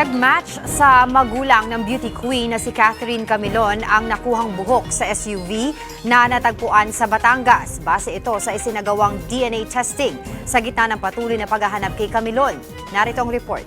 Nagmatch sa magulang ng beauty queen na si Catherine Camilon ang nakuhang buhok sa SUV na natagpuan sa Batangas. Base ito sa isinagawang DNA testing sa gitna ng patuloy na paghahanap kay Camilon. Narito ang report.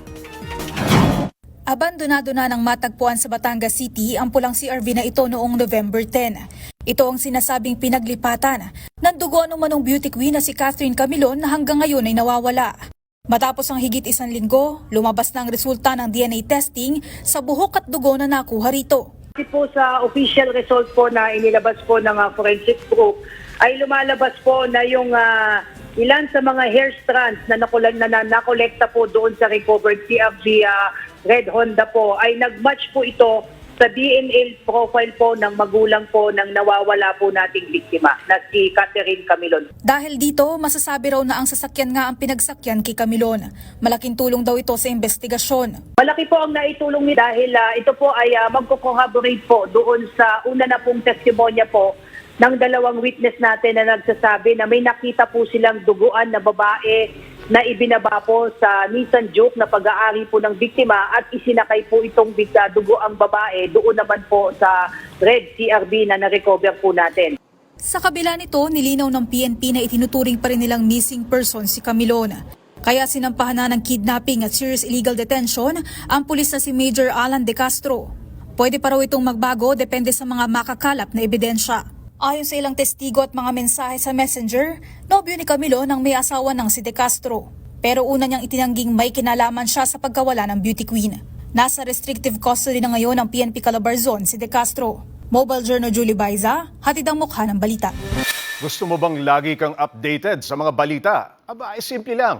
Abandonado na ng matagpuan sa Batangas City ang pulang CRV na ito noong November 10. Ito ang sinasabing pinaglipatan ng dugo ng beauty queen na si Catherine Camilon na hanggang ngayon ay nawawala. Matapos ang higit isang linggo, lumabas na ang resulta ng DNA testing sa buhok at dugo na nakuha rito. Kasi po sa official result po na inilabas po ng uh, forensic group ay lumalabas po na yung ah, ilan sa mga hair strands na, nakulan, na, na nakolekta po doon sa recovered CFG ah, Red Honda po ay nagmatch po ito sa DNA profile po ng magulang po ng nawawala po nating biktima na si Catherine Camilon. Dahil dito, masasabi raw na ang sasakyan nga ang pinagsakyan kay Camilon. Malaking tulong daw ito sa investigasyon. Malaki po ang naitulong ni dahil ah, ito po ay uh, magko-corroborate po doon sa una na pong testimonya po ng dalawang witness natin na nagsasabi na may nakita po silang duguan na babae na ibinaba po sa Nissan Juke na pag-aari po ng biktima at isinakay po itong big- ah, duguang babae doon naman po sa red CRB na na-recover po natin. Sa kabila nito, nilinaw ng PNP na itinuturing pa rin nilang missing person si Camilon. Kaya sinampahan na ng kidnapping at serious illegal detention ang pulis na si Major Alan De Castro. Pwede pa raw itong magbago depende sa mga makakalap na ebidensya. Ayon sa ilang testigo at mga mensahe sa messenger, nobyo ni Camilo nang may asawa ng si De Castro. Pero una niyang itinangging may kinalaman siya sa pagkawala ng beauty queen. Nasa restrictive custody na ngayon ng PNP Calabarzon si De Castro. Mobile Journal Julie Baiza, hatid ang mukha ng balita. Gusto mo bang lagi kang updated sa mga balita? Aba, ay simple lang.